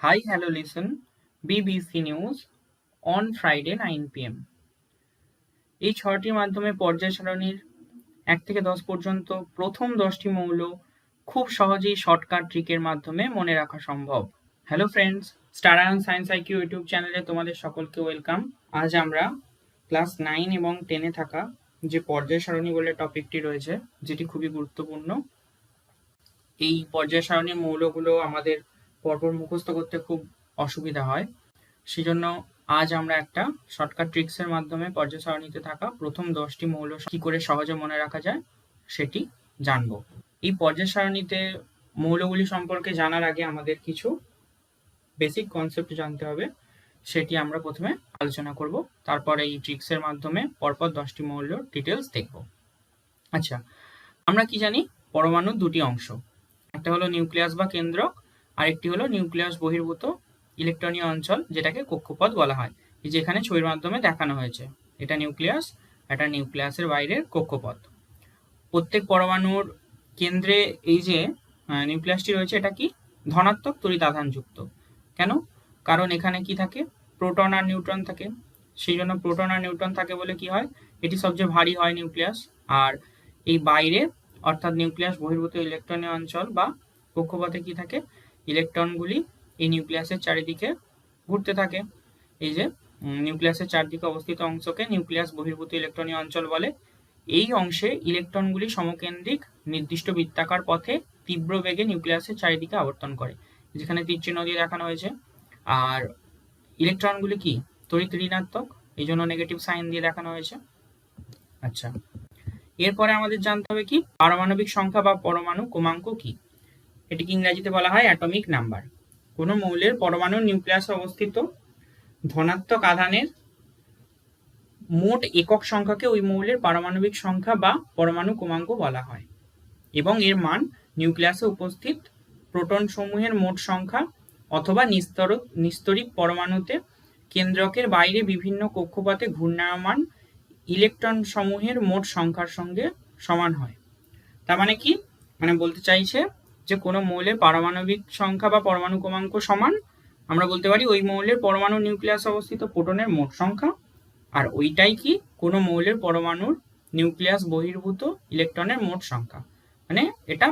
Hi, hello, listen. BBC News on Friday 9 pm. এই ছয়টির মাধ্যমে পর্যায় সারণীর এক থেকে দশ পর্যন্ত প্রথম দশটি মৌল খুব সহজেই শর্টকাট ট্রিকের মাধ্যমে মনে রাখা সম্ভব hello friends star ion science IQ YouTube চ্যানেলে তোমাদের সকলকে ওয়েলকাম আজ আমরা ক্লাস নাইন এবং টেনে থাকা যে পর্যায় সারণী বলে টপিকটি রয়েছে যেটি খুবই গুরুত্বপূর্ণ এই পর্যায় সারণীর মৌলগুলো আমাদের পরপর মুখস্থ করতে খুব অসুবিধা হয়। সেজন্য আজ আমরা একটা শর্টকাট ট্রিক্সের মাধ্যমে পর্যায় সারণীতে থাকা প্রথম দশটি মৌল কি করে সহজে মনে রাখা যায় সেটি জানব। এই পর্যায় সারণীতে মৌলগুলি সম্পর্কে জানার আগে আমাদের কিছু বেসিক কনসেপ্ট জানতে হবে, সেটি আমরা প্রথমে আলোচনা করব। তারপর এই ট্রিক্সের মাধ্যমে পরপর দশটি মৌল ডিটেলস দেখব। আচ্ছা আমরা কি জানি? পরমাণুর দুটি অংশ, একটা হলো নিউক্লিয়াস বা কেন্দ্রক আরেকটি হলো নিউক্লিয়াস বহির্ভূত ইলেকট্রনীয় অঞ্চল, যেটাকে কক্ষপথ বলা হয়, এই যে এখানে ছবির মাধ্যমে দেখানো হয়েছে। এটা নিউক্লিয়াস, এটা নিউক্লিয়াসের বাইরের কক্ষপথ। প্রত্যেক পরমাণুর কেন্দ্রে এই যে নিউক্লিয়াসটি রয়েছে, এটা কি? ধনাত্মক তড়িৎ আধানযুক্ত কেন? কারণ এখানে কি থাকে? প্রোটন আর নিউট্রন থাকে। সেই জন্য প্রোটন আর নিউট্রন থাকে বলে কি হয়? এটি সবচেয়ে ভারী হয় নিউক্লিয়াস। আর এই বাইরে, অর্থাৎ নিউক্লিয়াস বহির্ভূত ইলেকট্রনীয় অঞ্চল বা কক্ষপথে কি থাকে? ইলেকট্রনগুলি এই নিউক্লিয়াসের চারিদিকে ঘুরতে থাকে। এই যে নিউক্লিয়াসের চারদিকে অবস্থিত অংশকে নিউক্লিয়াস বহির্ভূত ইলেকট্রনীয় অঞ্চল বলে। এই অংশে ইলেকট্রনগুলি সমকেন্দ্রিক নির্দিষ্ট বৃত্তাকার পথে তীব্র বেগে নিউক্লিয়াসের চারিদিকে আবর্তন করে, যেখানে তীর চিহ্ন দিয়ে দেখানো হয়েছে। আর ইলেকট্রনগুলি কি? তড়িৎ ঋণাত্মক, এই জন্য নেগেটিভ সাইন দিয়ে দেখানো হয়েছে। আচ্ছা এরপরে আমাদের জানতে হবে কি? পারমাণবিক সংখ্যা বা পরমাণু ক্রমাঙ্ক কি? এটিকে ইংরেজিতে বলা হয় অ্যাটমিক নাম্বার কোনো মৌলের পরমাণু নিউক্লিয়াসে অবস্থিত ধনাত্মক আধানের মোট একক সংখ্যাকে ওই মৌলের পারমাণবিক সংখ্যা বা পরমাণু ক্রমাঙ্ক বলা হয় এবং এর মান নিউক্লিয়াসে উপস্থিত প্রোটন সমূহের মোট সংখ্যা অথবা নিস্তর নিস্তরিক পরমাণুতে কেন্দ্রকের বাইরে বিভিন্ন কক্ষপথে ঘূর্ণায়মান ইলেকট্রন সমূহের মোট সংখ্যার সঙ্গে সমান হয়। তার মানে কি? মানে বলতে চাইছে যে কোনো মৌলের পারমাণবিক সংখ্যা বা পরমাণু ক্রমাঙ্ক সমান, আমরা বলতে পারি ওই মৌলের পরমাণু নিউক্লিয়াস অবস্থিত প্রোটনের মোট সংখ্যা। আর ওইটাই কি? কোনো মৌলের পরমাণুর নিউক্লিয়াস বহির্ভূত ইলেকট্রনের মোট সংখ্যা। মানে এটা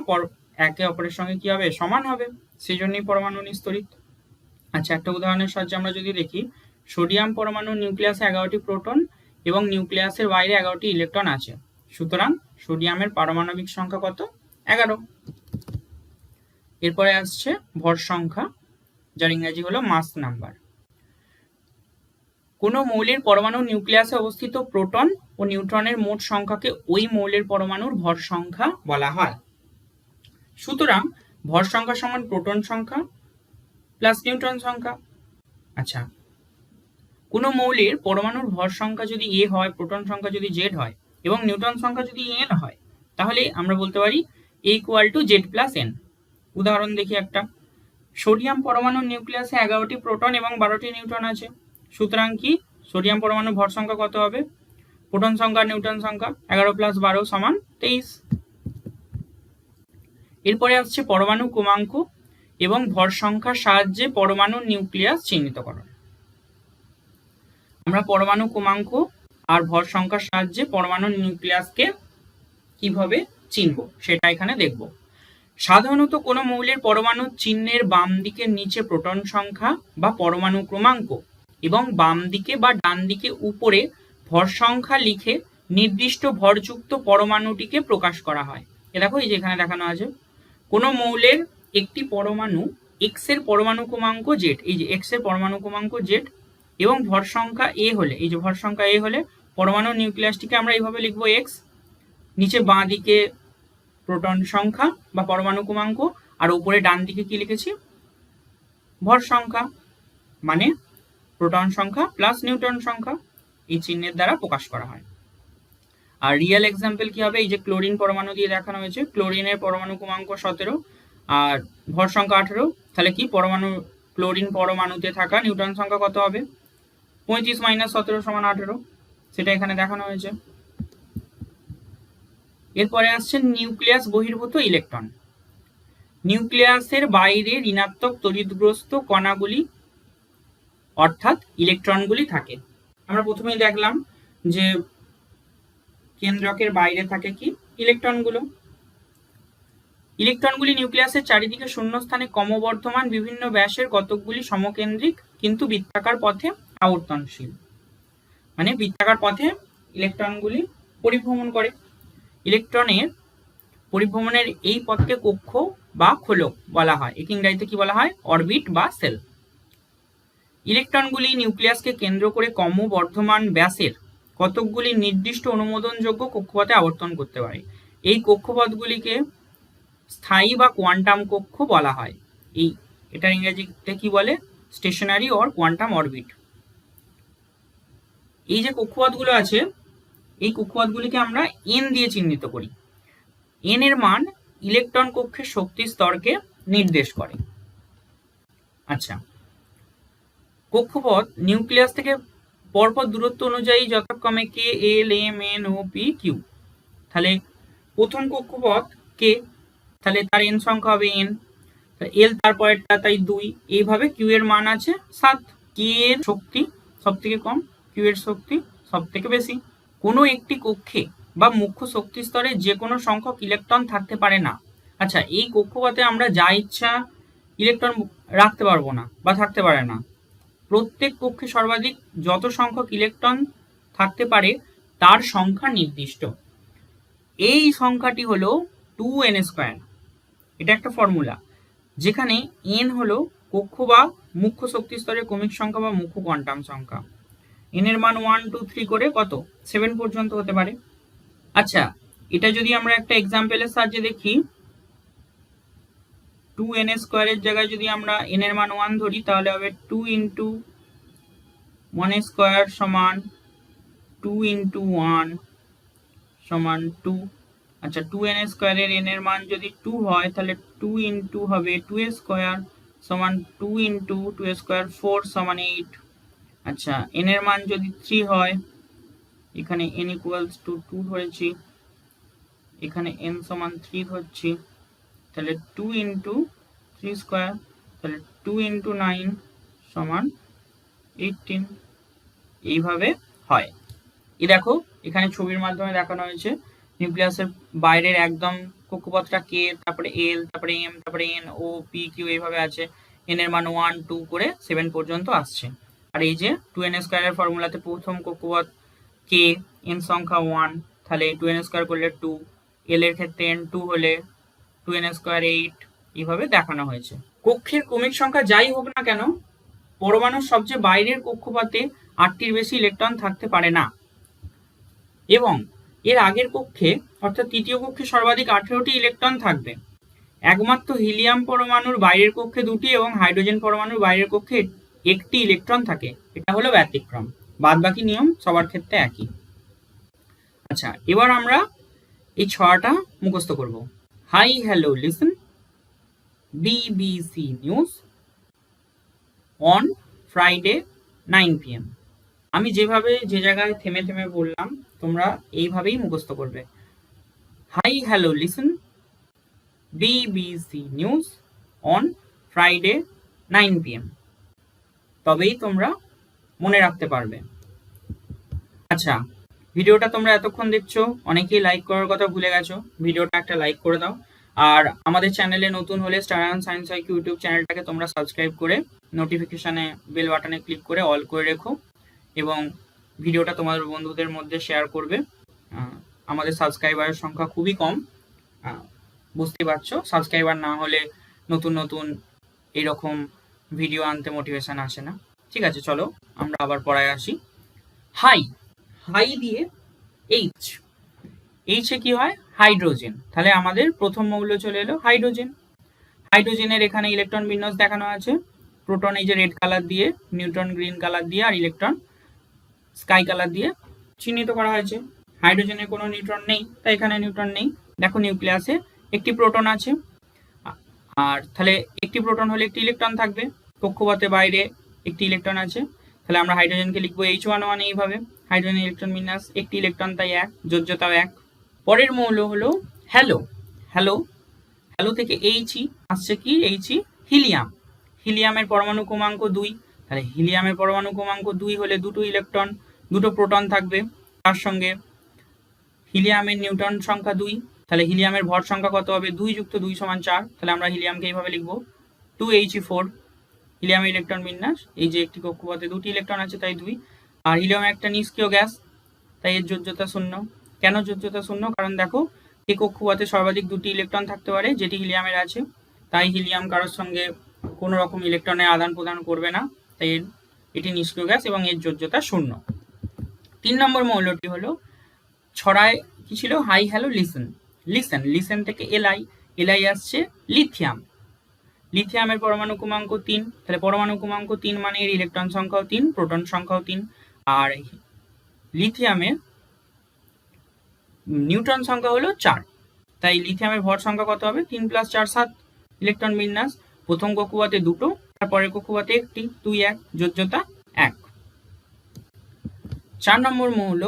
একে অপরের সঙ্গে কি হবে? সমান হবে। সেই জন্যই পরমাণু নিস্তরিত। আচ্ছা একটা উদাহরণের সাহায্যে আমরা যদি দেখি, সোডিয়াম পরমাণু নিউক্লিয়াসে এগারোটি প্রোটন এবং নিউক্লিয়াসের বাইরে এগারোটি ইলেকট্রন আছে। সুতরাং সোডিয়ামের পারমাণবিক সংখ্যা কত? এগারো। এরপরে আসছে ভর সংখ্যা, যার ইংরেজি হলো মাস নাম্বার। কোনো মৌলের পরমাণু নিউক্লিয়াসে অবস্থিত প্রোটন ও নিউট্রনের মোট সংখ্যাকে ওই মৌলের পরমাণুর ভর সংখ্যা বলা হয়। সুতরাং ভর সংখ্যা সমান প্রোটন সংখ্যা প্লাস নিউট্রন সংখ্যা। আচ্ছা কোনো মৌলের পরমাণুর ভর সংখ্যা যদি এ হয়, প্রোটন সংখ্যা যদি জেড হয় এবং নিউট্রন সংখ্যা যদি এন হয়, তাহলে আমরা বলতে পারি A equal to Z plus N উদাহরণ দেখি একটা। সোডিয়াম পরমাণুর নিউক্লিয়াসে এগারোটি প্রোটন এবং বারোটি নিউট্রন আছে। সুতরাং কি? সোডিয়াম পরমাণু ভর সংখ্যা কত হবে? প্রোটন সংখ্যা, নিউট্রন সংখ্যা, এগারো প্লাস বারো সমান তেইশ। এরপরে আসছে পরমাণু ক্রমাঙ্ক এবং ভর সংখ্যার সাহায্যে পরমাণুর নিউক্লিয়াস চিহ্নিতকরণ। আমরা পরমাণু ক্রমাঙ্ক আর ভর সংখ্যার সাহায্যে পরমাণুর নিউক্লিয়াসকে কীভাবে চিনব সেটা এখানে দেখব। সাধারণত কোনো মৌলের পরমাণু চিহ্নের বাম দিকের নিচে প্রোটন সংখ্যা বা পরমাণু ক্রমাঙ্ক এবং বাম দিকে বা ডান দিকে উপরে ভর সংখ্যা লিখে নির্দিষ্ট ভরযুক্ত পরমাণুটিকে প্রকাশ করা হয়। এ দেখো, এই যে এখানে দেখানো আছে। কোনো মৌলের একটি পরমাণু এক্সের পরমাণু ক্রমাঙ্ক জেড এই যে এক্সের পরমাণু ক্রমাঙ্ক জেড এবং ভর সংখ্যা এ হলে, এই যে ভর সংখ্যা এ হলে পরমাণু নিউক্লিয়াসটিকে আমরা এইভাবে লিখব এক্স নিচে বাঁ দিকে প্রোটন সংখ্যা বা পরমাণু ক্রমাঙ্ক, আর উপরে ডান দিকে কি লিখেছি? ভর সংখ্যা মানে প্রোটন সংখ্যা প্লাস নিউট্রন সংখ্যা, এই চিহ্নের দ্বারা প্রকাশ করা হয়। আর রিয়েল এক্সাম্পল কি হবে? এই যে ক্লোরিন পরমাণু দিয়ে দেখানো হয়েছে ক্লোরিনের পরমাণু ক্রমাঙ্ক সতেরো, আর ভর সংখ্যা আঠেরো, তাহলে কি পরমাণু ক্লোরিন পরমাণুতে থাকা নিউট্রন সংখ্যা কত হবে? পঁয়ত্রিশ মাইনাস সতেরো সমান আঠেরো, সেটা এখানে দেখানো হয়েছে। এরপরে আসছে নিউক্লিয়াস বহির্ভূত ইলেকট্রন। নিউক্লিয়াসের বাইরে ঋণাত্মক তড়িৎগ্রস্ত কণাগুলি, অর্থাৎ ইলেকট্রনগুলি থাকে। আমরা প্রথমেই দেখলাম যে কেন্দ্রকের বাইরে থাকে কি? ইলেকট্রনগুলো। ইলেকট্রনগুলি নিউক্লিয়াসের চারিদিকে শূন্যস্থানে ক্রমবর্ধমান বিভিন্ন ব্যাসের কতকগুলি সমকেন্দ্রিক, কিন্তু বৃত্তাকার পথে আবর্তনশীল। মানে বৃত্তাকার পথে ইলেকট্রনগুলি পরিভ্রমণ করে। ইলেকট্রনের পরিভ্রমণের এই পথকে কক্ষ বা খোলক বলা হয়। একে ইংরাজিতে কি বলা হয়? অরবিট বা সেল। ইলেকট্রনগুলি নিউক্লিয়াসকে কেন্দ্র করে ক্রমবর্ধমান ব্যাসের কতকগুলি নির্দিষ্ট অনুমোদনযোগ্য কক্ষপথে আবর্তন করতে পারে। এই কক্ষপথগুলিকে স্থায়ী বা কোয়ান্টাম কক্ষ বলা হয়। এই, এটার ইংরেজিতে কি বলে? Stationary or quantum orbit. এই যে কক্ষপথগুলো আছে এই কক্ষপথগুলিকে আমরা এন দিয়ে চিহ্নিত করি। এন এর মান ইলেকট্রন কক্ষের শক্তি স্তরকে নির্দেশ করে। আচ্ছা। কক্ষপথ নিউক্লিয়াস থেকে পরপর দূরত্ব অনুযায়ী যথাক্রমে K L M N O P Q তাহলে প্রথম কক্ষপথ কে তাহলে তার এন সংখ্যা হবে এন এল তারপরেরটা তাই দুই। এইভাবে কিউ এর মান আছে সাত। কে এর শক্তি সব থেকে কম কিউ এর শক্তি সব থেকে বেশি। কোনো একটি কক্ষে বা মুখ্য শক্তি স্তরে যে কোনো সংখ্যক ইলেকট্রন থাকতে পারে না। আচ্ছা এই কক্ষপথে আমরা যা ইচ্ছা ইলেকট্রন রাখতে পারব না বা থাকতে পারে না। প্রত্যেক কক্ষে সর্বাধিক যত সংখ্যক ইলেকট্রন থাকতে পারে, তার সংখ্যা নির্দিষ্ট। এই সংখ্যাটি হলো টু এন স্কোয়ার। এটা একটা ফর্মুলা। যেখানে এন হলো কক্ষ বা মুখ্য শক্তি স্তরের ক্রমিক সংখ্যা বা মুখ্য কোয়ান্টাম সংখ্যা। এন এর মান ওয়ান টু থ্রি করে কত? সেভেন পর্যন্ত হতে পারে। আচ্ছা এটা যদি আমরা একটা এক্সাম্পলের সাহায্যে দেখি টু এন স্কোয়ারের জায়গায় যদি আমরা এন এর মান ওয়ান ধরি, তাহলে হবে টু ইন্টু ওয়ান স্কোয়ার সমান টু ইন্টু ওয়ান সমান টু আচ্ছা টু এন স্কোয়ারের এন এর মান যদি টু হয়, তাহলে টু ইন্টু হবে টু স্কোয়ার সমান two into two square four সমান এইট আচ্ছা এন এর মান যদি থ্রি হয়, এখানে এন ইকুয়ালস টু টু ধরেছি, এখানে এন সমান থ্রি ধরছি, তাহলে টু ইন্টু থ্রি স্কোয়ার তাহলে টু ইন্টু নাইন সমান এইটিন এইভাবে হয়। এই দেখো, এখানে ছবির মাধ্যমে দেখানো হয়েছে নিউক্লিয়াসের বাইরের একদম কক্ষপথটা কে, তারপরে এল তারপরে এম তারপরে এন ও পি কিউ এইভাবে আছে এন এর মান ওয়ান টু করে সেভেন পর্যন্ত আসছে। আর এই যে টু এন স্কোয়ারের ফর্মুলাতে প্রথম কক্ষপথ কে এন সংখ্যা ওয়ান তাহলে টু এন স্কোয়ার করলে টু এল এর ক্ষেত্রে এন টু হলে টু এন স্কোয়ার এইট এইভাবে দেখানো হয়েছে। কক্ষের ক্রমিক সংখ্যা যাই হোক না কেন, পরমাণুর সবচেয়ে বাইরের কক্ষপথে আটটির বেশি ইলেকট্রন থাকতে পারে না। এবং এর আগের কক্ষে, অর্থাৎ তৃতীয় কক্ষে সর্বাধিক আঠেরোটি ইলেকট্রন থাকবে। একমাত্র হিলিয়াম পরমাণুর বাইরের কক্ষে দুটি এবং হাইড্রোজেন পরমাণুর বাইরের কক্ষে একটি ইলেকট্রন থাকে, এটা হলো ব্যতিক্রম। বাদ বাকি নিয়ম সবার ক্ষেত্রে একই। আচ্ছা এবার আমরা এই ছড়াটা মুখস্থ করব। Hi hello listen BBC news on Friday nine PM আমি যেভাবে যে জায়গায় থেমে থেমে বললাম, তোমরা এইভাবেই মুখস্থ করবে। Hi hello listen BBC news on Friday nine PM তবেই তোমরা মনে রাখতে পারবে। আচ্ছা ভিডিওটা তোমরা এতক্ষণ দেখছ অনেকেই লাইক করার কথা ভুলে গেছো ভিডিওটা একটা লাইক করে দাও। আর আমাদের চ্যানেলে নতুন হলে star and science IQ YouTube চ্যানেলটাকে তোমরা সাবস্ক্রাইব করে নোটিফিকেশানে বেল বাটনে ক্লিক করে অল করে রেখো এবং ভিডিওটা তোমাদের বন্ধুদের মধ্যে শেয়ার করবে। আমাদের সাবস্ক্রাইবারের সংখ্যা খুবই কম। আহ, বুঝতেই পারছ সাবস্ক্রাইবার না হলে নতুন নতুন এরকম ভিডিও আনতে মোটিভেশন আসে না। ঠিক আছে, চলো আমরা আবার পড়ায় আসি। হাই হাই দিয়ে এইচ এইচে কি হয়? হাইড্রোজেন তাহলে আমাদের প্রথম মৌল চলে এলো হাইড্রোজেন হাইড্রোজেনের এখানে ইলেকট্রন বিন্যাস দেখানো আছে। প্রোটন এই যে রেড কালার দিয়ে নিউট্রন গ্রিন কালার দিয়ে আর ইলেকট্রন স্কাই কালার দিয়ে চিহ্নিত করা হয়েছে। হাইড্রোজেনের কোনো নিউট্রন নেই, তাই এখানে নিউট্রন নেই। দেখো নিউক্লিয়াসে একটি প্রোটন আছে। আর তাহলে একটি প্রোটন হলে একটি ইলেকট্রন থাকবে কক্ষপথে বাইরে একটি ইলেকট্রন আছে। তাহলে আমরা হাইড্রোজেনকে লিখব এইচ ওয়ান ওয়ান এইভাবে। হাইড্রোজেন ইলেকট্রন বিন্যাস একটি ইলেকট্রন তাই এক, যোজ্যতাও এক। পরের মৌল হলো হ্যালো। হ্যালো হ্যালো থেকে এইচই আসছে কি? এইচই হিলিয়াম। হিলিয়ামের পরমাণু ক্রমাঙ্ক দুই। তাহলে হিলিয়ামের পরমাণু ক্রমাঙ্ক দুই হলে দুটো ইলেকট্রন, দুটো প্রোটন থাকবে। তার সঙ্গে হিলিয়ামের নিউটন সংখ্যা দুই। তাহলে হিলিয়ামের ভর সংখ্যা কত হবে? দুই যুক্ত দুই সমান চার। তাহলে আমরা হিলিয়ামকে এইভাবে লিখব। টু এইচই ফোর হিলিয়ামের ইলেকট্রন বিন্যাস। এই যে একটি কক্ষপথে দুটি ইলেকট্রন আছে, তাই দুই। আর হিলিয়াম একটা নিষ্ক্রিয় গ্যাস, তাই এর যোজ্যতা শূন্য। কেন যোজ্যতা শূন্য? কারণ দেখো, এই কক্ষপথে সর্বাধিক দুটি ইলেকট্রন থাকতে পারে, যেটি হিলিয়ামের আছে। তাই হিলিয়াম কারোর সঙ্গে কোনো রকম ইলেকট্রনের আদান প্রদান করবে না। তাই এর, এটি নিষ্ক্রিয় গ্যাস এবং এর যোজ্যতা শূন্য। তিন নম্বর মৌলটি হলো, ছড়ায়, কি ছিল? Hi hello listen listen listen থেকে এলআই এলআই আসছে লিথিয়াম লিথিয়ামের পরমাণু ক্রমাঙ্ক তিন, তাহলে পরমাণু ক্রমাঙ্ক তিন মানে এর ইলেকট্রন সংখ্যাও তিন প্রোটন সংখ্যাও তিন, আর লিথিয়ামের নিউট্রন সংখ্যা হলো চার। তাই লিথিয়ামের ভর সংখ্যা কত হবে? তিন প্লাস চার, সাত ইলেকট্রন বিন্যাস। প্রথম কক্ষপথে দুটো, তারপরের কক্ষপথে একটি, দুই, এক যোজ্যতা এক। চার নম্বর মৌল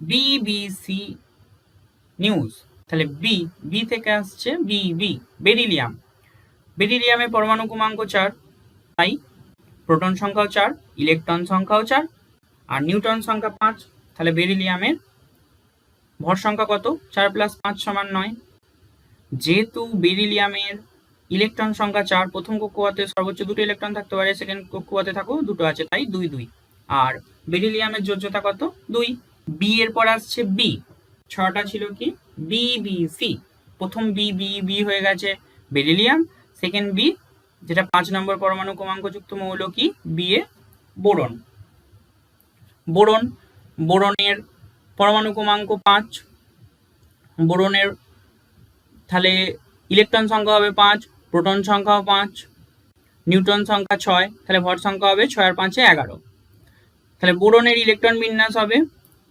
বিবিসি নিউজ তাহলে বি বি থেকে আসছে বি বি বেরিলিয়াম বেরিলিয়ামের পরমাণু ক্রমাঙ্ক চার, তাই প্রোটন সংখ্যাও চার ইলেকট্রন সংখ্যাও চার, আর নিউট্রন সংখ্যা পাঁচ, তাহলে বেরিলিয়ামের ভর সংখ্যা কত? চার প্লাস পাঁচ সমান নয়। যেহেতু বেরিলিয়ামের ইলেকট্রন সংখ্যা চার, প্রথম কক্ষপথে সর্বোচ্চ দুটো ইলেকট্রন থাকতে পারে সেকেন্ড কক্ষপথে থাকো, দুটো আছে, তাই দুই দুই। আর বেরিলিয়ামের যোজ্যতা কত? দুই। বি এর পর আসছে বি ছটা ছিল কি? বি বি সি প্রথম বি বি বি হয়ে গেছে বেরিলিয়াম সেকেন্ড বি যেটা পাঁচ নম্বর পরমাণু ক্রমাঙ্কযুক্ত মৌল কি? B A boron. বোরন, বোরনের পরমাণু ক্রমাঙ্ক পাঁচ, বোরনের তাহলে ইলেকট্রন সংখ্যা হবে পাঁচ প্রোটন সংখ্যাও পাঁচ নিউট্রন সংখ্যা ছয়, তাহলে ভর সংখ্যা হবে ছয় আর পাঁচে এগারো। তাহলে বোরনের ইলেকট্রন বিন্যাস হবে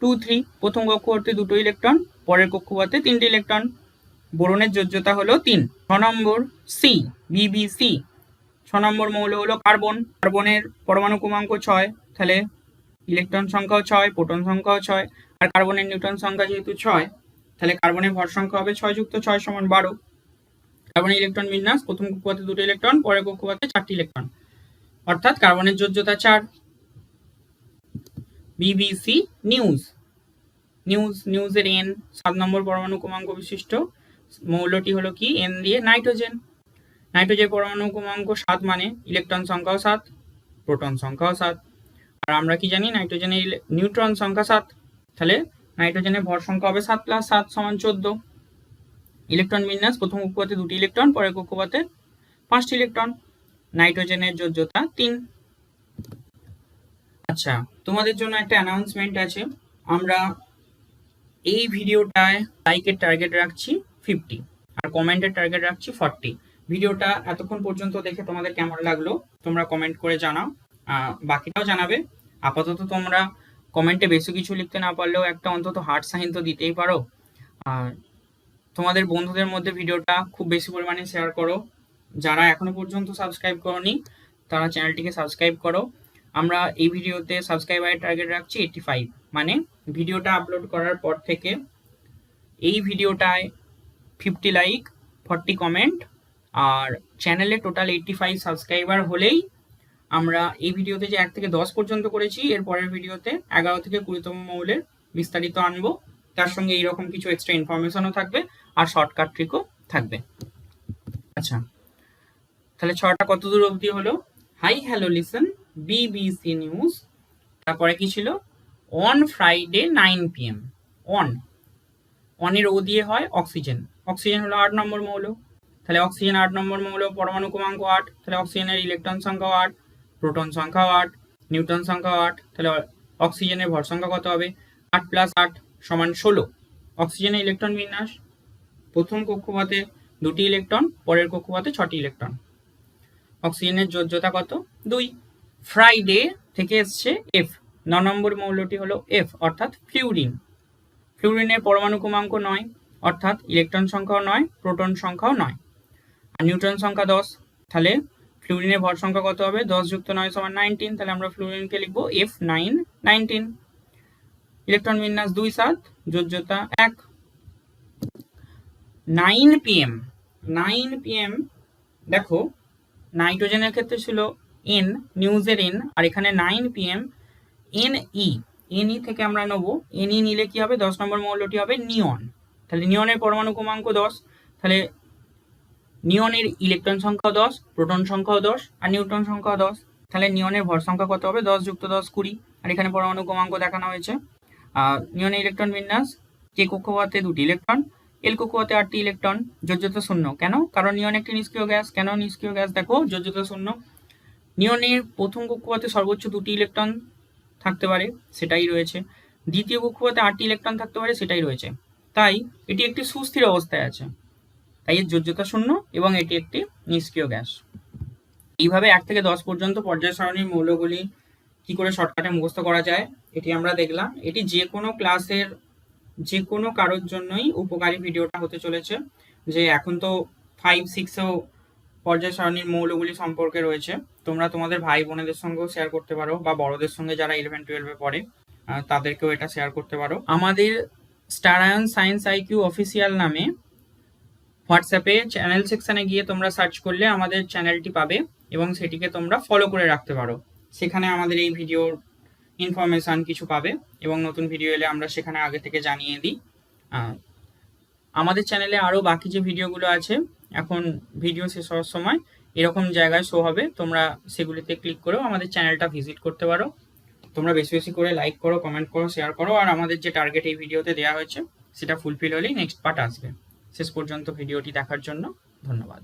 টু থ্রি প্রথম কক্ষপথে দুটো ইলেকট্রন পরের কক্ষপথে তিনটে ইলেকট্রন বোরনের যোজ্যতা হলো তিন। ছ নম্বর সি বিবিসি ছ নম্বর মৌল হলো কার্বন, কার্বনের পরমাণু ক্রমাঙ্ক ছয়, তাহলে ইলেকট্রন সংখ্যাও ছয় প্রোটন সংখ্যাও ছয়, আর কার্বনের নিউট্রন সংখ্যা যেহেতু ছয়, তাহলে কার্বনের ভর সংখ্যা হবে ছয় যুক্ত ছয় সমান বারো। কার্বনের ইলেকট্রন বিন্যাস, প্রথম কক্ষপথে দুটো ইলেকট্রন পরের কক্ষপথে চারটি ইলেকট্রন অর্থাৎ কার্বনের যোজ্যতা চার। বিবিসি নিউজ নিউজ নিউজের এন সাত নম্বর পরমাণু ক্রমাঙ্ক বিশিষ্ট। মৌলটি হলো কি? এন দিয়ে নাইট্রোজেন। নাইট্রোজেন পরমাণু ক্রমাঙ্ক সাত মানে ইলেকট্রন সংখ্যাও সাত, প্রোটন সংখ্যাও সাত। আর আমরা কি জানি? নাইট্রোজেনের নিউট্রন সংখ্যা সাত। তাহলে নাইট্রোজেনের ভর সংখ্যা হবে সাত প্লাস সাত সমান চোদ্দ। ইলেকট্রন বিন্যাস, প্রথম কক্ষপথে দুটি ইলেকট্রন, পরের কক্ষপথে পাঁচটি ইলেকট্রন। নাইট্রোজেনের যোজ্যতা তিন। আচ্ছা তোমাদের জন্য একটা অ্যানাউন্সমেন্ট আছে। আমরা এই ভিডিওটায় লাইকের টার্গেট রাখছি ফিফটি আর কমেন্টের টার্গেট রাখছি ফর্টি ভিডিওটা এতক্ষণ পর্যন্ত দেখে তোমাদের কেমন লাগল, তোমরা কমেন্ট করে জানাও। বাকিটাও জানাবে। আপাতত তোমরা কমেন্টে বেশি কিছু লিখতে না পারলেও একটা অন্তত হার্ট সাইন তো দিতেই পারো। আর তোমাদের বন্ধুদের মধ্যে ভিডিওটা খুব বেশি পরিমাণে শেয়ার করো। যারা এখনও পর্যন্ত সাবস্ক্রাইব করনি, তারা চ্যানেলটিকে সাবস্ক্রাইব করো। আমরা এই ভিডিওতে সাবস্ক্রাইবারের টার্গেট রাখছি এইটটি ফাইভ মানে ভিডিওটা আপলোড করার পর থেকে এই ভিডিওটায় ফিফটি লাইক ফর্টি কমেন্ট আর চ্যানেলে টোটাল এইটটি ফাইভ সাবস্ক্রাইবার হলেই আমরা এই ভিডিওতে যে এক থেকে দশ পর্যন্ত করেছি, এর পরের ভিডিওতে এগারো থেকে কুড়িতম মৌলের বিস্তারিত আনব। তার সঙ্গে এইরকম কিছু এক্সট্রা ইনফরমেশনও থাকবে আর শর্টকাট ট্রিকও থাকবে। আচ্ছা তাহলে ছটা কত দূর অবধি হলো? Hi hello listen BBC news তারপরে কি ছিল? On Friday nine PM on অনের O দিয়ে হয় অক্সিজেন অক্সিজেন হলো আট নম্বর মৌল, তাহলে অক্সিজেন আট নম্বর মৌল, পরমাণু ক্রমাঙ্ক আট, তাহলে অক্সিজেনের ইলেকট্রন সংখ্যাও আট প্রোটন সংখ্যাও আট নিউটন সংখ্যাও আট, তাহলে অক্সিজেনের ভর সংখ্যা কত হবে? আট প্লাস আট সমান ষোলো অক্সিজেনের ইলেকট্রন বিন্যাস, প্রথম কক্ষপথে দুটি ইলেকট্রন পরের কক্ষপথে ছটি ইলেকট্রন অক্সিজেনের যোজ্যতা কত? দুই ফ্রাইডে থেকে এসছে এফ ন নম্বর মৌলটি হলো এফ অর্থাৎ ফ্লিউরিন ফ্লুরিনের পরমাণু ক্রমাঙ্ক নয়, অর্থাৎ ইলেকট্রন সংখ্যাও নয় প্রোটন সংখ্যাও নয়। আর নিউট্রন সংখ্যা দশ, তাহলে ফ্লুরিনের ভর সংখ্যা কত হবে? দশ যুক্ত নয় সমান নাইনটিন তাহলে আমরা ফ্লুরিনকে লিখব এফ নাইন নাইনটিন ইলেকট্রন বিন্যাস দুই সাত যোজ্যতা এক। নাইন পিএম নাইন পিএম দেখো নাইট্রোজেনের ক্ষেত্রে ছিল এন নিউজের এন আর এখানে nine PM N E N E থেকে আমরা নেব। এন ই নিলে কি হবে? দশ নম্বর মৌলটি হবে নিয়ন তাহলে নিয়নের পরমাণু ক্রমাঙ্ক দশ, তাহলে নিয়নের ইলেকট্রন সংখ্যা দশ প্রোটন সংখ্যাও দশ, আর নিউট্রন সংখ্যাও দশ। তাহলে নিয়নের ভর সংখ্যা কত হবে? দশ যুক্ত দশ কুড়ি, আর এখানে পরমাণু ক্রমাঙ্ক দেখানো হয়েছে। আর নিয়নের ইলেকট্রন বিন্যাস কে কক্ষপথে দুটি ইলেকট্রন এল কক্ষপথে আটটি ইলেকট্রন যোজ্যতা শূন্য। কেন? কারণ নিয়ন একটি নিষ্ক্রিয় গ্যাস। কেন নিষ্ক্রিয় গ্যাস? দেখো যোজ্যতা শূন্য। নিয়নের প্রথম কক্ষপথে সর্বোচ্চ দুটি ইলেকট্রন থাকতে পারে, সেটাই রয়েছে। দ্বিতীয় কক্ষপথে আটটি ইলেকট্রন থাকতে পারে, সেটাই রয়েছে। তাই এটি একটি সুস্থির অবস্থায় আছে। তাই এর যোজ্যতা শূন্য এবং এটি একটি নিষ্ক্রিয় গ্যাস। এইভাবে এক থেকে দশ পর্যন্ত পর্যায় সারণীর মৌলগুলি কি করে শর্টকাটে মুখস্থ করা যায়, এটি আমরা দেখলাম। এটি যে কোনো ক্লাসের, যে কোনো কারোর জন্যই উপকারী ভিডিওটা হতে চলেছে। যে এখন তো ফাইভ সিক্সেও পর্যায় সারণীর মৌলগুলি সম্পর্কে রয়েছে। তোমরা তোমাদের ভাই বোনেদের সঙ্গেও শেয়ার করতে পারো বা বড়দের সঙ্গে যারা ইলেভেন টুয়েলভে পড়ে তাদেরকেও এটা শেয়ার করতে পারো। আমাদের star ion science IQ official নামে হোয়াটসঅ্যাপে চ্যানেল সেকশানে গিয়ে তোমরা সার্চ করলে আমাদের চ্যানেলটি পাবে এবং সেটিকে তোমরা ফলো করে রাখতে পারো। সেখানে আমাদের এই ভিডিওর ইনফরমেশন কিছু পাবে এবং নতুন ভিডিও এলে আমরা সেখানে আগে থেকে জানিয়ে দিই। আমাদের চ্যানেলে আরও বাকি যে ভিডিওগুলো আছে এখন ভিডিও শেষ হওয়ার সময় এরকম জায়গায় শো হবে, তোমরা সেগুলিতে ক্লিক করেও আমাদের চ্যানেলটা ভিজিট করতে পারো। তোমরা বেশি বেশি করে লাইক করো কমেন্ট করো শেয়ার করো, আর আমাদের যে টার্গেট এই ভিডিওতে দেওয়া হয়েছে, সেটা ফুলফিল হলেই নেক্সট পার্ট আসবে। শেষ পর্যন্ত ভিডিওটি দেখার জন্য ধন্যবাদ।